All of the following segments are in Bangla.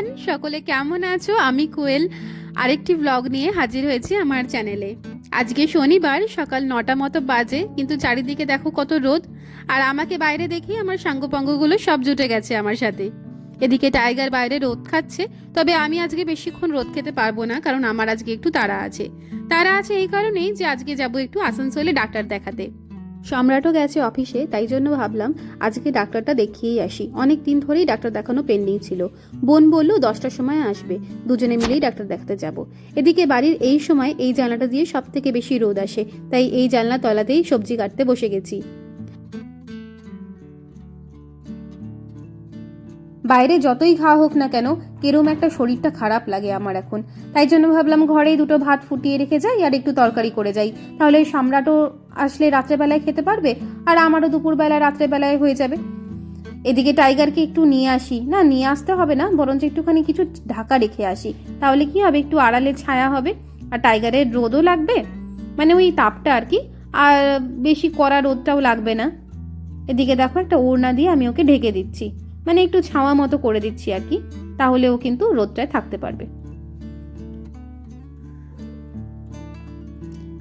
এভরিওয়ান, সকলে কেমন আছো? আমি কোয়েল। আরেকটি ব্লগ নিয়ে হাজির হয়েছি আমার চ্যানেলে আজকে শনিবার, সকাল নটা মতো বাজে, কিন্তু চারিদিকে দেখো কত রোদ। আর আমাকে বাইরে দেখি আমার সাঙ্গপাঙ্গগুলো সব জুটে গেছে আমার সাথে। এদিকে টাইগার বাইরে রোদ খাচ্ছে, তবে আমি আজকে বেশিক্ষণ রোদ খেতে পারব না, কারণ আমার আজকে একটু তাড়া আছে। তাড়া আছে এই কারণেই যে আজকে যাব একটু আসানসোলে ডাক্তার দেখাতে। সম্রাটও গেছে অফিসে, তাই জন্য ভাবলাম আজকে ডাক্তারটা দেখিয়েই আসি। অনেক দিন ধরেই ডাক্তার দেখানো পেন্ডিং ছিল। বোন বলল, দশটার সময় আসবে। দুজনে মিলেই ডাক্তার দেখাতে যাব। এদিকে বাড়ির এই সময় এই জানলাটা দিয়ে সব থেকে বেশি রোদ আসে, তাই এই জানলা তলাতেই সবজি কাটতে বসে গেছি। বাইরে যতই খাওয়া হোক না কেন, কেরম একটা শরীরটা খারাপ লাগে আমার এখন। তাই জন্য ভাবলাম ঘরেই দুটো ভাত ফুটিয়ে রেখে যাই আর একটু তরকারি করে যাই। তাহলে সম্রাটও আসলে রাত্রেবেলায় খেতে পারবে আর আমারও দুপুরবেলায় রাত্রেবেলায় হয়ে যাবে। এদিকে টাইগারকে একটু নিয়ে আসি। না, নিয়ে আসতে হবে না, বরঞ্চ একটুখানি কিছু ঢাকা রেখে আসি। তাহলে কি হবে? একটু আড়ালে ছায়া হবে আর টাইগারের রোদও লাগবে? মানে ওই তাপটা আর কি, আর বেশি কড়া রোদটাও লাগবে না। এদিকে দেখো একটা ওড়না দিয়ে আমি ওকে ঢেকে দিচ্ছি। মানে একটু ছাওয়া মতো করে দিচ্ছি আর কি তাহলে ও কিন্তু রোদটায় থাকতে পারবে।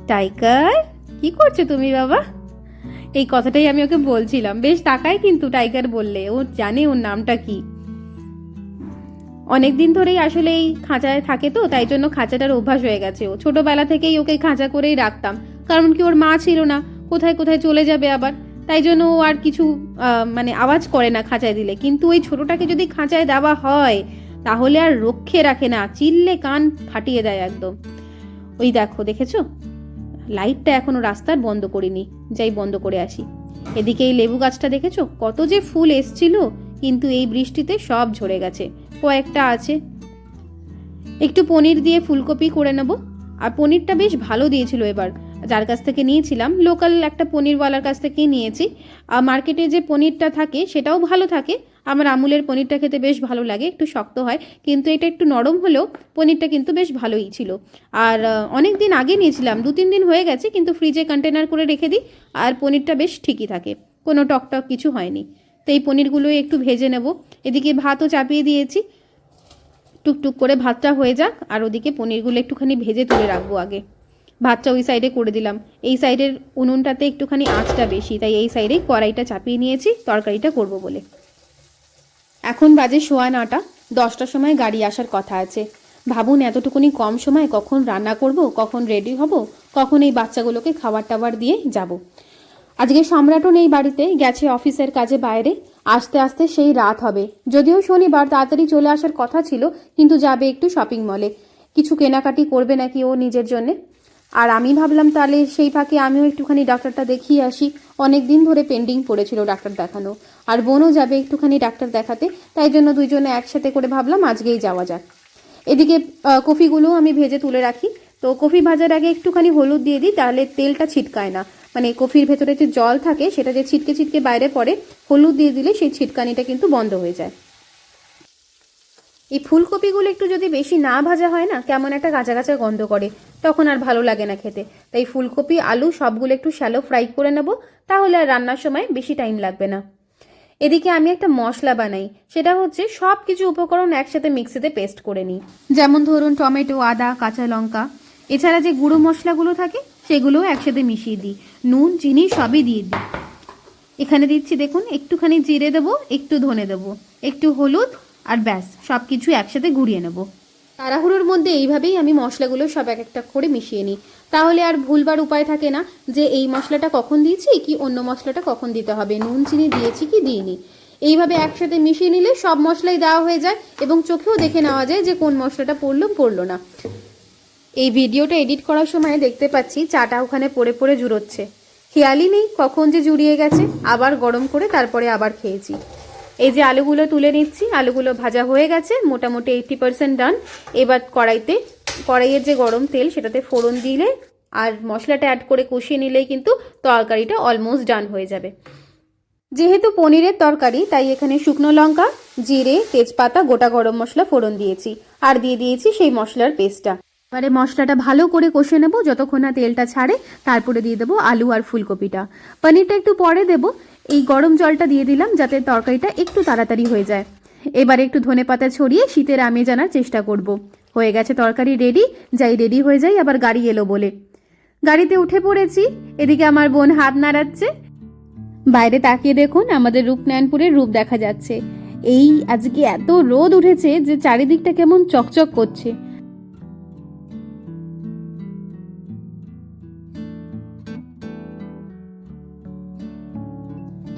টাইগার, কি করছ তুমি বাবা? এই কথাটাই আমি ওকে বলছিলাম। বেশ তাকায় কিন্তু টাইগার বললে, ও জানে ওর নামটা কি। অনেক দিন ধরেই আসলে এই খাঁচায় থাকে তো, তাই জন্য খাঁচাটার অভ্যাস হয়ে গেছে। ও ছোটবেলা থেকেই ওকে খাঁচা করেই রাখতাম। কারণ কি ওর মা ছিল না, কোথায় কোথায় চলে যাবে আবার? তাই জন্য ও আর কিছু মানে আওয়াজ করে না খাঁচায় দিলে। কিন্তু ওই ছোটটাকে যদি খাঁচায় দেওয়া হয়, তাহলে আর রক্ষে রাখে না। চিল্লে কান ফাটিয়ে দেয় একদম। ওই দেখো, দেখেছ? লাইটটা এখনও রাস্তার বন্ধ করিনি। যাই বন্ধ করে আসি। এদিকে এই লেবু গাছটা দেখেছ? কত যে ফুল এসছিল, কিন্তু এই বৃষ্টিতে সব ঝরে গেছে। কয়েকটা আছে। একটু পনির দিয়ে ফুলকপি করে নেব। আর পনিরটা বেশ ভালো দিয়েছিল এবার। যার কাছ থেকে নিয়েছিলাম লোকাল একটা পনিরওয়ালার কাছ থেকেই নিয়েছি। আর মার্কেটে যে পনিরটা থাকে, সেটাও ভালো থাকে। আমার আমুলের পনিরটা খেতে বেশ ভালো লাগে, একটু শক্ত হয়, কিন্তু এটা একটু নরম হলেও পনিরটা কিন্তু বেশ ভালোই ছিল। আর অনেক দিন আগে নিয়েছিলাম দু তিন দিন হয়ে গেছে, কিন্তু ফ্রিজে কন্টেনার করে রেখে দিই, আর পনিরটা বেশ ঠিকই থাকে। কোনো টকটক কিছু হয়নি। তো এই পনিরগুলোই একটু ভেজে নেব। এদিকে ভাতও চাপিয়ে দিয়েছি। টুকটুক করে ভাতটা হয়ে যাক, আর ওদিকে পনিরগুলো একটুখানি ভেজে তুলে রাখব আগে। ভাতটা ওই সাইডে করে দিলাম। এই সাইডের উনুনটাতে একটুখানি আঁচটা বেশি, তাই এই সাইডে কড়াইটা চাপিয়ে নিয়েছি, তরকারিটা করব বলে। এখন বাজে সোয়া নটা, দশটার সময় গাড়ি আসার কথা আছে। ভাবুন এতটুকুনি কম সময় কখন রান্না করব, কখন রেডি হব, কখন এই বাচ্চাগুলোকে খাবার টাবার দিয়ে যাব। আজকে সম্রাটও নেই বাড়িতে, গেছে অফিসের কাজে বাইরে। আস্তে আস্তে সেই রাত হবে। যদিও শনিবার তাড়াতাড়ি চলে আসার কথা ছিল, কিন্তু যাবে একটু শপিং মলে কিছু কেনাকাটি করবে নাকি ও নিজের জন্যে? আর আমি ভাবলাম তাহলে সেই ফাঁকে আমিও একটুখানি ডাক্তারটা দেখিয়ে আসি। অনেক দিন ধরে পেন্ডিং পড়েছিল ডাক্তার দেখানো। আর বোনও যাবে একটুখানি ডাক্তার দেখাতে তাই জন্য দুইজনে একসাথে করে ভাবলাম আজকেই যাওয়া যাক। এদিকে আহ, কফিগুলো আমি ভেজে তুলে রাখি। তো কফি ভাজার আগে একটুখানি হলুদ দিয়ে দিই তাহলে তেলটা ছিটকায় না। মানে কফির ভেতরে যে জল থাকে সেটা যে ছিটকে ছিটকে বাইরে পড়ে হলুদ দিয়ে দিলে সেই ছিটকানিটা কিন্তু বন্ধ হয়ে যায়। এই ফুলকপিগুলো একটু যদি বেশি না ভাজা হয় না, কেমন একটা গাছা গাছা গন্ধ করে, তখন আর ভালো লাগে না খেতে। তাই ফুলকপি, আলু সবগুলো একটু শ্যালো ফ্রাই করে নেব, তাহলে আর রান্নার সময় বেশি টাইম লাগবে না। এদিকে আমি একটা মশলা বানাই, সেটা হচ্ছে সব কিছু উপকরণ একসাথে মিক্সিতে পেস্ট করে নিই। যেমন ধরুন টমেটো, আদা, কাঁচা লঙ্কা। এছাড়া যে গুঁড়ো মশলাগুলো থাকে, সেগুলোও একসাথে মিশিয়ে দিই। নুন, চিনি সবই দিয়ে দিই। এখানে দিচ্ছি দেখুন, একটুখানি জিরে দেবো, একটু ধনে দেবো। একটু হলুদ আর ব্যাস সব কিছু একসাথে ঘুরিয়ে নেব। তাড়াহুড়োর মধ্যে এইভাবেই আমি মশলাগুলো সব এক একটা করে মিশিয়ে নিই। তাহলে আর ভুলবার উপায় থাকে না যে এই মশলাটা কখন দিয়েছি কি অন্য মশলাটা কখন দিতে হবে। নুন, চিনি দিয়েছি কি দিইনি। এইভাবে একসাথে মিশিয়ে নিলে সব মশলাই দেওয়া হয়ে যায় এবং চোখেও দেখে নেওয়া যায় যে কোন মশলাটা পড়ল পড়ল না। এই ভিডিওটা এডিট করার সময় দেখতে পাচ্ছি চাটা ওখানে পড়ে পড়ে জুড়োচ্ছে। খেয়ালই নেই কখন যে জুড়িয়ে গেছে, আবার গরম করে তারপরে আবার খেয়েছি। এই যে আলুগুলো তুলে নিচ্ছি, আলুগুলো ভাজা হয়ে গেছে, মোটামুটি এইটটি পার্সেন্ট ডান এবার কড়াইতে, কড়াইয়ের যে গরম তেল, সেটাতে ফোড়ন দিলে আর মশলাটা অ্যাড করে কষিয়ে নিলেই কিন্তু তরকারিটা অলমোস্ট ডান হয়ে যাবে। যেহেতু পনিরের তরকারি, তাই এখানে শুকনো লঙ্কা, জিরে, তেজপাতা, গোটা গরম মশলা ফোড়ন দিয়েছি। আর দিয়ে দিয়েছি সেই মশলার পেস্টটা। এবারে মশলাটা ভালো করে কষে নেব, যতক্ষণ না তেলটা ছাড়ে, তারপরে দিয়ে দেবো আলু আর ফুলকপিটা। পনিরটা একটু পরে দেব এই গরম জলটা দিয়ে দিলাম যাতে তরকারিটা একটু তাড়াতাড়ি হয়ে যায়। এবার একটু ধনে পাতা ছড়িয়ে শীতের আমেজ আনার চেষ্টা করব। হয়ে গেছে তরকারি রেডি যাই রেডি হয়ে যাই আবার গাড়ি এলো বলে। গাড়িতে উঠে পড়েছি, এদিকে আমার বোন হাত নাড়াচ্ছে। বাইরে তাকিয়ে দেখুন আমাদের রূপনারায়ণপুরের রূপ দেখা যাচ্ছে। এই আজকে এত রোদ উঠেছে যে চারিদিকটা কেমন চকচক করছে।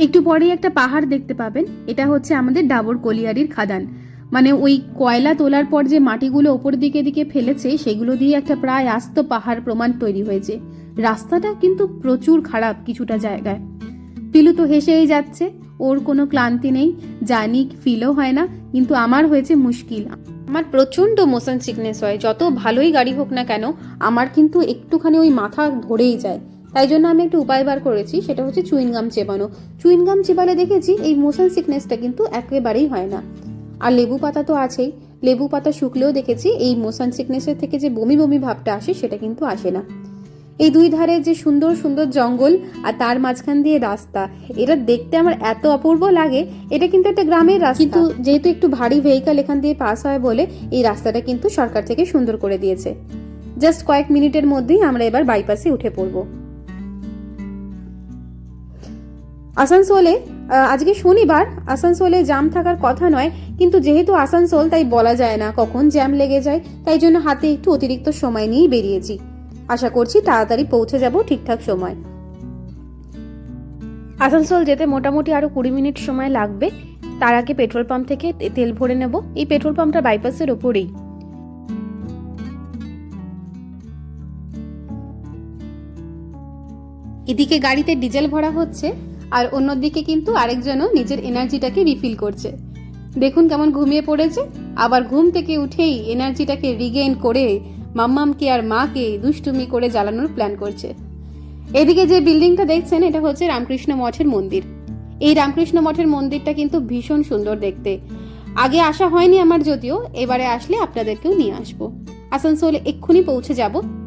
একটু পরেই একটা পাহাড় দেখতে পাবেন। এটা হচ্ছে আমাদের ডাবর কলিয়ারির খাদান। মানে ওই কয়লা তোলার পর যে মাটিগুলো ওপর দিকে দিকে ফেলেছে, সেগুলো দিয়ে একটা প্রায় আস্ত পাহাড় প্রমাণ তৈরি হয়েছে। রাস্তাটা কিন্তু প্রচুর খারাপ কিছুটা জায়গায়। পিলু তো হেসেই যাচ্ছে, ওর কোনো ক্লান্তি নেই, জানি ফিলও হয় না, কিন্তু আমার হয়েছে মুশকিল। আমার প্রচণ্ড মোশন সিকনেস হয়, যত ভালোই গাড়ি হোক না কেন, আমার কিন্তু একটুখানি ওই মাথা ধরেই যায়। তাই জন্য আমি একটা উপায় বার করেছি, সেটা হচ্ছে চুইনগাম চেবানো। চুইনগাম চেবালে দেখেছি এই মোশন সিকনেসটা কিন্তু একেবারেই হয় না। আর লেবু পাতা তো আছেই। লেবু পাতা শুকলেও দেখেছি এই মোশন সিকনেসের থেকে যে বমি বমি ভাবটা আসে, সেটা কিন্তু আসে না। এই দুই ধারে যে সুন্দর সুন্দর জঙ্গল আর তার মাঝখান দিয়ে রাস্তা, এটা দেখতে আমার এত অপূর্ব লাগে, এটা কিন্তু একটা গ্রামের রাস্তা। কিন্তু যেহেতু একটু ভারী ভেহিকাল এখান দিয়ে পাস হয় বলে, এই রাস্তাটা কিন্তু সরকার থেকে সুন্দর করে দিয়েছে। জাস্ট কয়েক মিনিটের মধ্যেই আমরা এবার বাইপাসে উঠে পড়ব। আসানসোলে আজকে শনিবার আসানসোলে জ্যাম থাকার কথা নয়, কিন্তু যেহেতু আসানসোল তাই বলা যায় না কখন জ্যাম লেগে যায়, তাই জন্য হাতে একটু অতিরিক্ত সময় নিয়েই বেরিয়েছি। আশা করছি তাড়াতাড়ি পৌঁছে যাব ঠিকঠাক সময়। আসানসোল যেতে মোটামুটি আরও কুড়ি মিনিট সময় লাগবে। তার আগে পেট্রোল পাম্প থেকে তেল ভরে নেব। এই পেট্রোল পাম্পটা বাইপাসের ওপরেই। এদিকে গাড়িতে ডিজেল ভরা হচ্ছে। আর অন্যদিকে কিন্তু আরেকজনও নিজের এনার্জিটাকে রিফিল করছে। দেখুন কেমন ঘুমিয়ে পড়েছে। আবার ঘুম থেকে উঠেই এনার্জিটাকে রিগেইন করে মাম্মামকে আর মাকে দুষ্টুমি করে জ্বালানোর প্ল্যান করছে। এদিকে যে বিল্ডিংটা দেখছেন, এটা হচ্ছে রামকৃষ্ণ মঠের মন্দির। এই রামকৃষ্ণ মঠের মন্দিরটা কিন্তু ভীষণ সুন্দর দেখতে। আগে আসা হয়নি আমার যদিও, এবারে আসলে আপনাদেরকেও নিয়ে আসব। আসানসোলে এক্ষুনি পৌঁছে যাব।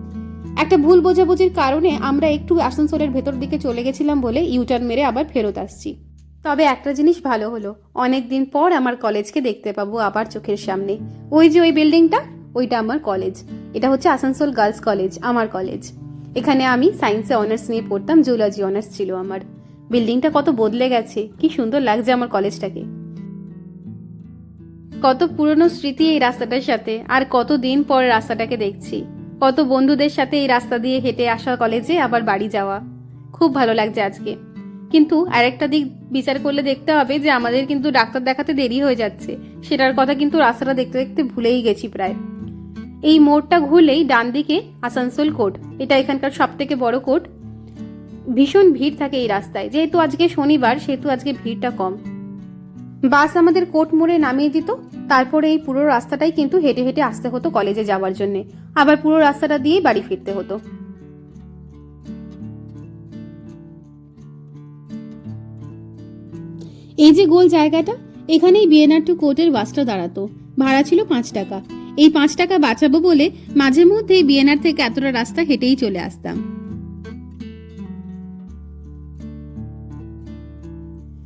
একটা ভুল বোঝাবুঝির কারণে আমরা একটু আসানসোলের ভেতর দিকে চলে গেছিলাম বলে ইউটার্ন মেরে আবার ফেরত আসছি। তবে একটা জিনিস ভালো হলো অনেক দিন পর আমার কলেজকে দেখতে পাবো আবার চোখের সামনে। ওই যে ওই বিল্ডিংটা, ওইটা আমার কলেজ। এটা হচ্ছে আসানসোল গার্লস কলেজ, আমার কলেজ। এখানে আমি সায়েন্সে অনার্স নিয়ে পড়তাম জুলজি অনার্স ছিল আমার। বিল্ডিংটা কত বদলে গেছে, কি সুন্দর লাগছে আমার কলেজটাকে। কত পুরনো স্মৃতি এই রাস্তাটার সাথে, আর কত দিন পর রাস্তাটাকে দেখছি। কত বন্ধুদের সাথে এই রাস্তা দিয়ে হেঁটে আসা কলেজে আবার বাড়ি যাওয়া। খুব ভালো লাগছে আজকে। কিন্তু আরেকটা দিক বিচার করলে দেখতে হবে যে, আমাদের কিন্তু ডাক্তার দেখাতে দেরি হয়ে যাচ্ছে। সেটার কথা কিন্তু রাস্তাটা দেখতে দেখতে ভুলেই গেছি প্রায়। এই মোড়টা ঘুরলেই ডান দিকে আসানসোল কোর্ট। এটা এখানকার সব থেকে বড় কোর্ট। ভীষণ ভিড় থাকে এই রাস্তায়। যেহেতু আজকে শনিবার, সেহেতু আজকে ভিড়টা কম। বাস আমাদের কোর্ট মোড়ে নামিয়ে দিত। তারপরে এই পুরো রাস্তাটাই কিন্তু হেঁটে হেঁটে আসতে হতো কলেজে যাওয়ার জন্য। আবার পুরো রাস্তাটা দিয়েই বাড়ি ফিরতে হতো। এই যে গোল জায়গাটা, এখানেই বিএনআর টু কোর্টের বাসটা দাঁড়াতো। ভাড়া ছিল পাঁচ টাকা। এই পাঁচ টাকা বাঁচাবো বলে মাঝে মধ্যে বিএনআর থেকে এতটা রাস্তা হেঁটেই চলে আসতাম।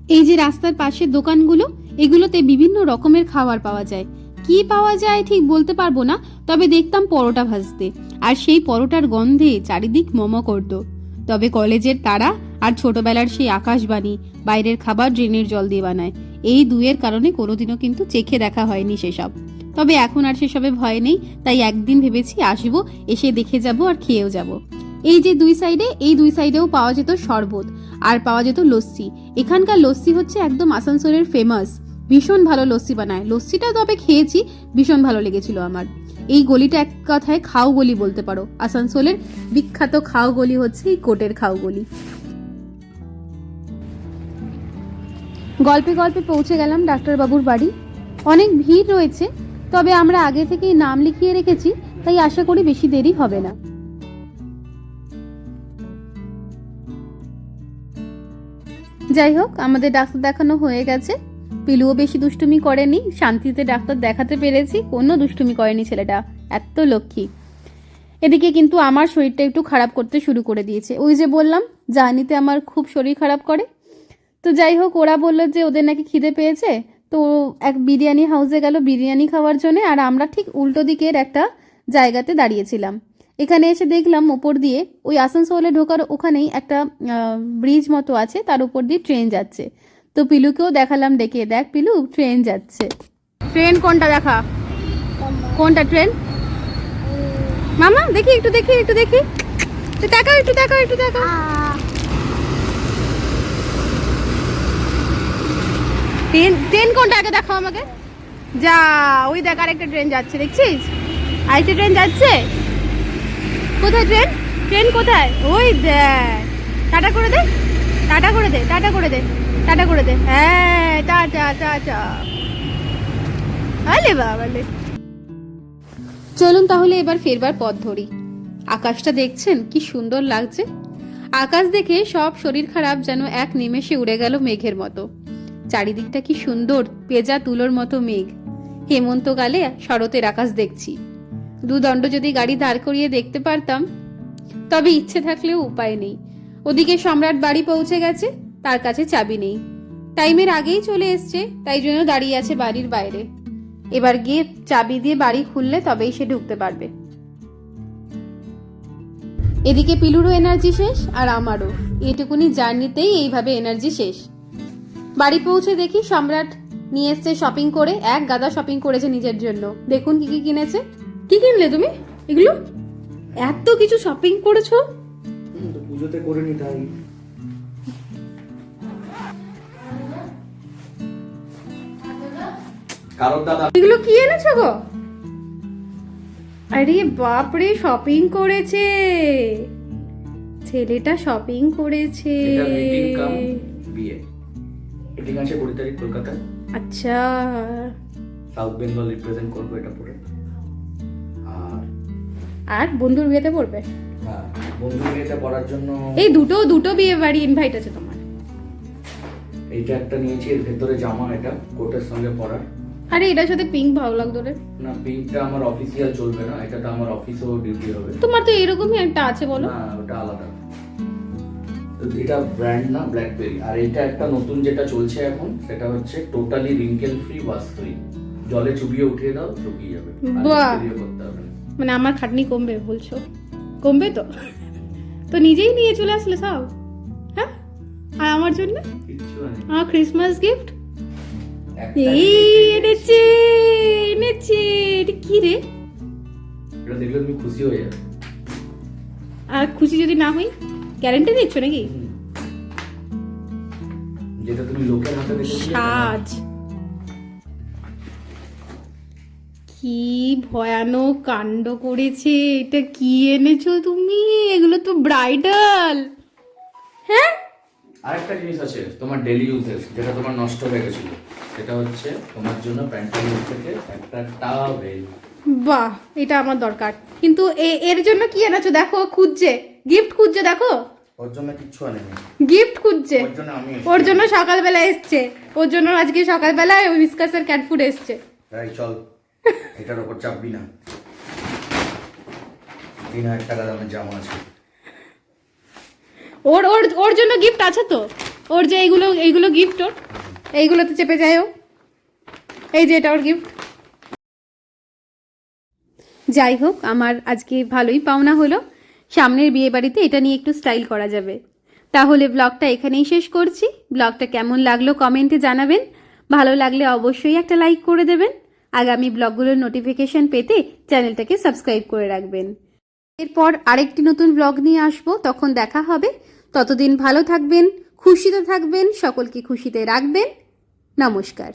এই যে রাস্তার পাশের দোকানগুলো, এগুলোতে বিভিন্ন রকমের খাবার পাওয়া যায়। কি পাওয়া যায় ঠিক বলতে পারব না তবে দেখতাম পরোটা ভাজতে, আর সেই পরোটার গন্ধে চারিদিক মম করত। তবে কলেজের তারা আর ছোটবেলার সেই আকাশবাণী বাইরের খাবার ড্রেনের জল দিয়ে বানায়। এই দুয়ের কারণে কোনোদিনও কিন্তু চেখে দেখা হয়নি সেসব। তবে এখন আর সেসবে ভয় নেই, তাই একদিন ভেবেছি আসব, এসে দেখে যাব আর খেয়েও যাব। এই যে দুই সাইডে, এই দুই সাইডেও পাওয়া যেত শরবত, আর পাওয়া যেত লস্যি। এখানকার লস্যি হচ্ছে একদম আসানসোলের ফেমাস ভীষণ ভালো লস্যি বানায়। লস্যিটা তবে খেয়েছি, ভীষণ ভালো লেগেছিল আমার। এই গলিটা এক কথায় খাও গলি বলতে পারো। আসানসোলের বিখ্যাত খাও গলি হচ্ছে এই কোটের খাও গলি। গল্পে গল্পে পৌঁছে গেলাম ডাক্তারবাবুর বাড়ি। অনেক ভিড় রয়েছে, তবে আমরা আগে থেকেই নাম লিখিয়ে রেখেছি, তাই আশা করি বেশি দেরি হবে না। যাই হোক, আমাদের ডাক্তার দেখানো হয়ে গেছে। পিলুও বেশি দুষ্টুমি করেনি, শান্তিতে ডাক্তার দেখাতে পেরেছি, কোনো দুষ্টুমি করেনি ছেলেটা, এত লক্ষ্মী। এদিকে কিন্তু আমার শরীরটা একটু খারাপ করতে শুরু করে দিয়েছে। ওই যে বললাম, জার্নিতে আমার খুব শরীর খারাপ করে। তো যাই হোক, ওরা বলল যে ওদের নাকি খিদে পেয়েছে, তো এক বিরিয়ানি হাউসে গেল বিরিয়ানি খাওয়ার জন্য, আর আমরা ঠিক উল্টো দিকের একটা জায়গাতে দাঁড়িয়েছিলাম। এখানে এসে দেখলাম ওপর দিয়ে, ওই আসানসোলে ঢোকার ওখানেই একটা ব্রিজ মতো আছে, তার উপর দিয়ে ট্রেন যাচ্ছে। তো পিলুকেও দেখালাম, ডেকে দেখ পিলু, ট্রেন যাচ্ছে। ট্রেন কোনটা দেখা? কোনটা ট্রেন? মামা, দেখি একটু দেখি একটু, দেখি। দেখাও, একটু দেখাও একটু দেখাও। ট্রেন ট্রেন কোনটা আগে দেখাও আমাকে। যা, ওই দেখ আরেকটা ট্রেন যাচ্ছে, দেখছিস? আরেকটা ট্রেন যাচ্ছে? কোথায় ট্রেন? ট্রেন কোথায়? ওই দেখ। টাটা করে দে, টাটা করে দে, টাটা করে দে। টাটা করে দে। হ্যাঁ টাটা টাটা। আলে বাবালে চলুন তাহলে এবার ফেরবার পথ ধরি। আকাশটা দেখছেন? কি সুন্দর লাগছে। আকাশ দেখে সব শরীর খারাপ যেন এক নিমেষে উড়ে গেল মেঘের মতো। চারিদিকটা কি সুন্দর, পেজা তুলোর মতো মেঘ। হেমন্তকালে শরতের আকাশ দেখছি। দুদণ্ড যদি গাড়ি দাঁড় করিয়ে দেখতে পারতাম। তবে ইচ্ছে থাকলেও উপায় নেই। ওদিকে সম্রাট বাড়ি পৌঁছে গেছে। তার কাছে চাবি নেই। টাইমের আগেই চলে এসছে তাই জন্য দাঁড়িয়ে আছে বাড়ির বাইরে। এবার গিয়ে চাবি দিয়ে বাড়ি খুললে তবেই সে ঢুকতে পারবে। এদিকে পিলুরও এনার্জি শেষ আর আমারও। এটুকুনি জার্নিতেই এইভাবে এনার্জি শেষ। বাড়ি পৌঁছে দেখি সম্রাট নিয়ে এসছে শপিং করে এক গাদা শপিং করেছে নিজের জন্য। দেখুন কি কি কিনেছে। কি কিনলে তুমি এগুলো? এত কিছু শপিং করেছ? পুজোতে করে নি কারোর দাদা এগুলো কি এনেছো গো? আরে বাপরে শপিং করেছে। ছেলেটা শপিং করেছে। এটা মিটিং বিয়ে। মিটিং আছে কুড়ি তারিখ কলকাতায়। আচ্ছা। সাউথ বেঙ্গল রিপ্রেজেন্ট করব এটা পরে। আর আর বন্ধুর বিয়েতে পড়বে? হ্যাঁ বন্ধু বিয়েটা পড়ার জন্য এই দুটো দুটো বিয়ে বাড়ি ইনভাইট আছে তোমার। এইটা একটা নিয়েছি এর ভেতরে জামা এটা কোটের সঙ্গে পরার আরে এটার সাথে পিঙ্ক ভালো লাগতো রে। না পিঙ্কটা আমার অফিসিয়াল চলবে না এটা তো আমার অফিসেও ডিউটি হবে। তোমার তো এরকমই একটা আছে বলো। না ওটা আলাদা। এটা ব্র্যান্ড না ব্ল্যাকবেরি আর এটা একটা নতুন যেটা চলছে এখন সেটা হচ্ছে totally wrinkle free wash free জলে চুবিয়ে উঠিয়ে দাও শুকিয়ে যাবে। বাহ। মানে আমার খাটনি কমবে বলছো? কমবে তো? তো নিজেই নিয়ে চলে আসলে সব? হ্যাঁ? আর আমার জন্য? আমার ক্রিসমাস গিফট এনেছে এনেছে কি রে? এটা দেখলে তুমি খুশি হয়ে যাবে। আর খুশি যদি না হই গ্যারান্টি দিচ্ছ নাকি? যেটা তুমি লোকের হাতে দেখেছিলে সাজ। কি ভয়ানক কাণ্ড করেছে এটা কি এনেছো তুমি? এগুলো তো ব্রাইডাল। হ্যাঁ? আরেকটা জিনিস আছে তোমার ডেলি ইউজেস যেটা তোমার নষ্ট হয়ে গেছিল। সেটা হচ্ছে তোমার জন্য প্যান্টালুন থেকে একটা টাওয়েল। বাহ এটা আমার দরকার। কিন্তু এ- এর জন্য কি এনেছো? দেখো খুঁজছে। গিফট খুঁজছে দেখো। ওর জন্য কিচ্ছু আনেনি। গিফট খুঁজছে। ওর জন্য আমি ওর জন্য সকালবেলা এসছে। ওর জন্য আজকে সকালবেলায় ওই বিস্কাসের ক্যাট ফুড এসছে। এই চল। এটার ওপর চাপবি না। তিন হাজার টাকা দামের জামা আছে। ওর ওর ওর জন্য গিফট আছে তো? ওর যে এইগুলো এইগুলো গিফট ওর? এইগুলোতে চেপে যায় ও এই যে এটা ওর গিফট যাই হোক, আমার আজকে ভালোই পাওনা হলো। সামনের বিয়ে বাড়িতে এটা নিয়ে একটু স্টাইল করা যাবে। তাহলে ব্লগটা এখানেই শেষ করছি। ব্লগটা কেমন লাগল কমেন্টে জানাবেন। ভালো লাগলে অবশ্যই একটা লাইক করে দেবেন। আগামী ব্লগগুলোর নোটিফিকেশন পেতে চ্যানেলটাকে সাবস্ক্রাইব করে রাখবেন। এরপর আরেকটি নতুন ব্লগ নিয়ে আসব। তখন দেখা হবে। ততদিন ভালো থাকবেন। খুশিতে থাকবেন সকলকে খুশিতে রাখবেন। নমস্কার।